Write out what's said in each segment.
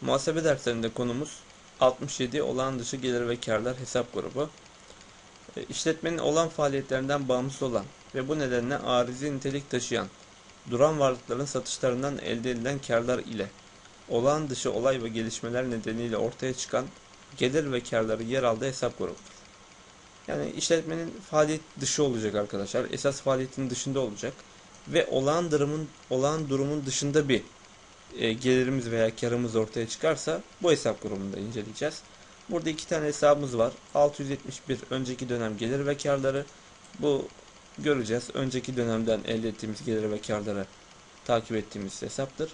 Muhasebe derslerinde konumuz 67 olağan dışı gelir ve karlar hesap grubu. E, İşletmenin olan faaliyetlerinden bağımsız olan ve bu nedenle arizi nitelik taşıyan duran varlıkların satışlarından elde edilen karlar ile olağan dışı olay ve gelişmeler nedeniyle ortaya çıkan gelir ve karları yer aldığı hesap grubudur. Yani işletmenin faaliyet dışı olacak arkadaşlar. Esas faaliyetin dışında olacak ve olağan durumun olağan durumun dışında bir e, gelirimiz veya karımız ortaya çıkarsa bu hesap grubunda inceleyeceğiz. Burada iki tane hesabımız var. 671 önceki dönem gelir ve karları. Bu göreceğiz. Önceki dönemden elde ettiğimiz gelir ve karları takip ettiğimiz hesaptır.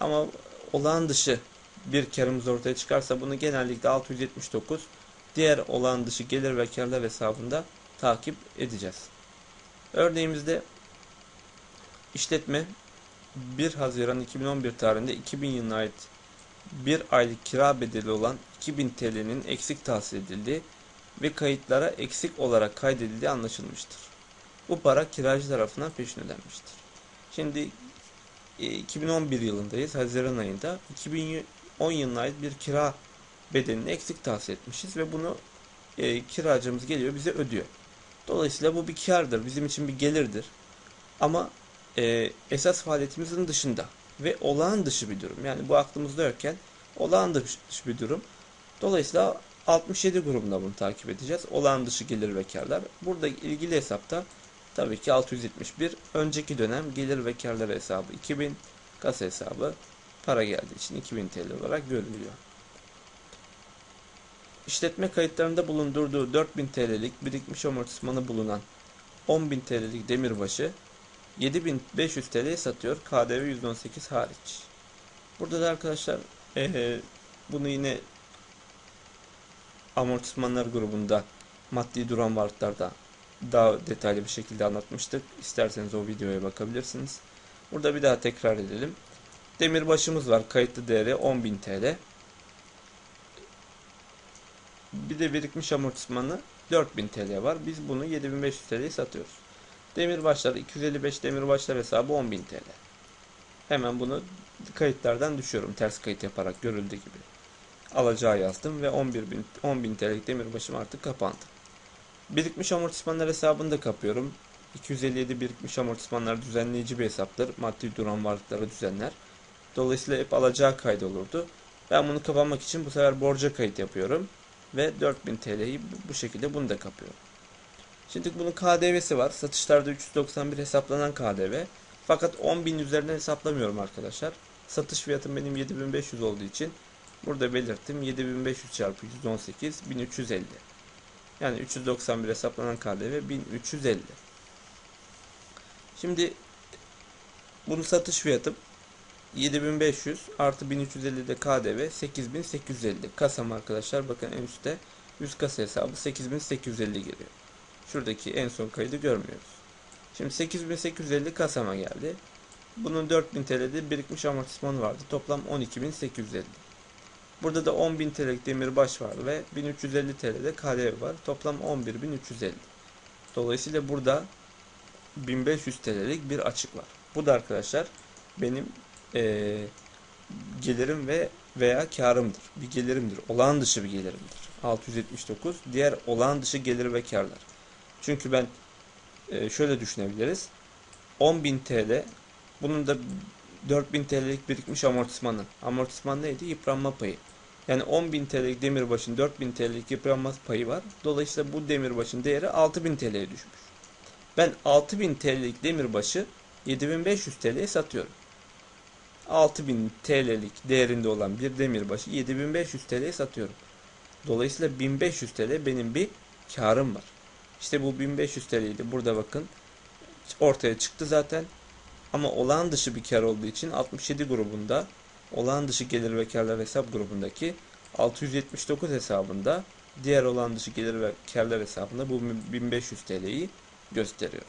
Ama olağan dışı bir karımız ortaya çıkarsa bunu genellikle 679 diğer olağan dışı gelir ve karlar hesabında takip edeceğiz. Örneğimizde işletme 1 Haziran 2011 tarihinde 2000 yılına ait bir aylık kira bedeli olan 2000 TL'nin eksik tahsil edildiği ve kayıtlara eksik olarak kaydedildiği anlaşılmıştır. Bu para kiracı tarafından peşin ödenmiştir. Şimdi e, 2011 yılındayız. Haziran ayında 2010 yılına ait bir kira bedelini eksik tahsil etmişiz ve bunu e, kiracımız geliyor bize ödüyor. Dolayısıyla bu bir kardır. Bizim için bir gelirdir. Ama e, esas faaliyetimizin dışında ve olağan dışı bir durum. Yani bu aklımızda yokken olağan dışı bir durum. Dolayısıyla 67 grubunda bunu takip edeceğiz. Olağan dışı gelir ve karlar. Burada ilgili hesapta tabii ki 671 önceki dönem gelir ve karlar hesabı 2000 kasa hesabı para geldiği için 2000 TL olarak görülüyor. İşletme kayıtlarında bulundurduğu 4000 TL'lik birikmiş amortismanı bulunan 10.000 TL'lik demirbaşı 7500 TL'ye satıyor. KDV %18 hariç. Burada da arkadaşlar ee, bunu yine amortismanlar grubunda maddi duran varlıklarda daha detaylı bir şekilde anlatmıştık. İsterseniz o videoya bakabilirsiniz. Burada bir daha tekrar edelim. Demirbaşımız var. Kayıtlı değeri 10.000 TL. Bir de birikmiş amortismanı 4000 TL var. Biz bunu 7500 TL'ye satıyoruz. Demirbaşlar 255 demirbaşlar hesabı 10.000 TL. Hemen bunu kayıtlardan düşüyorum ters kayıt yaparak görüldüğü gibi. Alacağı yazdım ve 11.000 10.000 TL'lik demirbaşım artık kapandı. Birikmiş amortismanlar hesabını da kapıyorum. 257 birikmiş amortismanlar düzenleyici bir hesaptır. Maddi duran varlıkları düzenler. Dolayısıyla hep alacağı kaydolurdu. Ben bunu kapamak için bu sefer borca kayıt yapıyorum. Ve 4000 TL'yi bu şekilde bunu da kapıyorum. Şimdi bunun KDV'si var. Satışlarda 391 hesaplanan KDV. Fakat 10.000 üzerinden hesaplamıyorum arkadaşlar. Satış fiyatım benim 7500 olduğu için burada belirttim. 7500 çarpı 118 1350. Yani 391 hesaplanan KDV 1350. Şimdi bunu satış fiyatım 7500 artı 1350 de KDV 8850. Kasam arkadaşlar bakın en üstte 100 kasa hesabı 8850 giriyor. Şuradaki en son kaydı görmüyoruz. Şimdi 8850 kasama geldi. Bunun 4000 TL'de birikmiş amortisman vardı. Toplam 12850. Burada da 10.000 TL'lik demirbaş var ve 1350 TL'de KDV var. Toplam 11350. Dolayısıyla burada 1500 TL'lik bir açık var. Bu da arkadaşlar benim ee, gelirim ve veya karımdır. Bir gelirimdir. Olağan dışı bir gelirimdir. 679. Diğer olağan dışı gelir ve karlar. Çünkü ben e, şöyle düşünebiliriz. 10.000 TL bunun da 4000 TL'lik birikmiş amortismanı. Amortisman neydi? Yıpranma payı. Yani 10.000 TL'lik demirbaşın 4000 TL'lik yıpranma payı var. Dolayısıyla bu demirbaşın değeri 6000 TL'ye düşmüş. Ben 6000 TL'lik demirbaşı 7500 TL'ye satıyorum. 6000 TL'lik değerinde olan bir demirbaşı 7500 TL'ye satıyorum. Dolayısıyla 1500 TL benim bir karım var. İşte bu 1500 TL'ydi. Burada bakın ortaya çıktı zaten. Ama olağan dışı bir kar olduğu için 67 grubunda olağan dışı gelir ve karlar hesap grubundaki 679 hesabında diğer olağan dışı gelir ve karlar hesabında bu 1500 TL'yi gösteriyor.